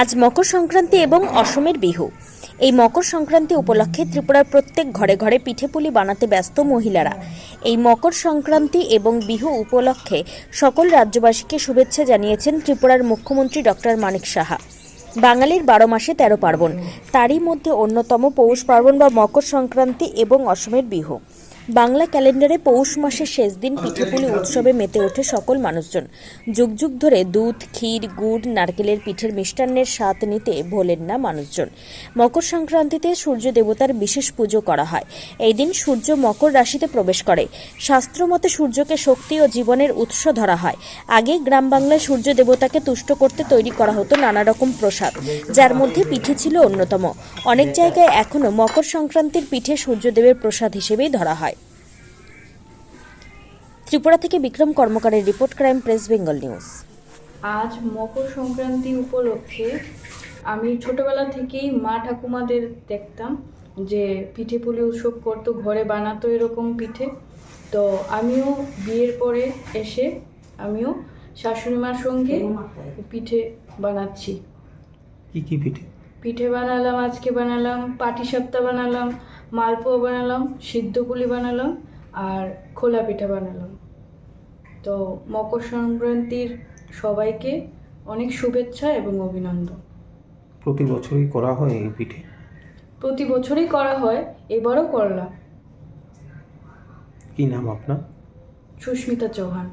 আজ মকর সংক্রান্তি এবং অসমের বিহু। এই মকর সংক্রান্তি উপলক্ষে ত্রিপুরার প্রত্যেক ঘরে ঘরে পিঠেপুলি বানাতে ব্যস্ত মহিলারা। এই মকর সংক্রান্তি এবং বিহু উপলক্ষে সকল রাজ্যবাসীকে শুভেচ্ছা জানিয়েছেন ত্রিপুরার মুখ্যমন্ত্রী ডক্টর মানিক সাহা। বাঙালির বারো মাসে তেরো পার্বণ, তারই মধ্যে অন্যতম পৌষ পার্বণ বা মকর সংক্রান্তি এবং অসমের বিহু। বাংলা ক্যালেন্ডারে পৌষ মাসের শেষ দিন পিঠেপুলি উৎসবে মেতে ওঠে সকল মানুষজন। যুগ যুগ ধরে দুধ, ক্ষীর, গুড়, নারকেলের পিঠের মিষ্টান্নের স্বাদ নিতে ভোলেন না মানুষজন। মকর সংক্রান্তিতে সূর্য দেবতার বিশেষ পুজো করা হয়। এই দিন সূর্য মকর রাশিতে প্রবেশ করে। শাস্ত্রমতে সূর্যকে শক্তি ও জীবনের উৎস ধরা হয়। আগে গ্রাম বাংলায় সূর্য দেবতাকে তুষ্ট করতে তৈরি করা হতো নানা রকম প্রসাদ, যার মধ্যে পিঠে ছিল অন্যতম। অনেক জায়গায় এখনও মকর সংক্রান্তির পিঠে সূর্যদেবের প্রসাদ হিসেবেই ধরা হয়। ত্রিপুরা থেকে Bikram কর্মকারের report crime press Bengal news. আজ মকর সংক্রান্তি উপলক্ষে আমি ছোটবেলা থেকেই মা ঠাকুমাদের দেখতাম যে পিঠে পুলি উৎসব করতো ঘরে বানাতো এরকম পিঠে। তো আমিও বিয়ের পরে এসে আমিও শাশুড়ি মার সঙ্গে পিঠে বানাচ্ছি। কি কি পিঠে? পিঠে বানালাম আজকে বানালাম পাটি পাটিসাপ্তা বানালাম মালপোয়া বানালাম সিদ্ধ পুলি বানালাম আর খোলা পিঠা বানালাম। তো মকর সংক্রান্তির সবাইকে অনেক শুভেচ্ছা এবং অভিনন্দন। প্রতি বছরই করা হয় এই পিঠে? প্রতি বছরই করা হয় এবারও করলাম। কি নাম আপনার? সুস্মিতা চৌহান।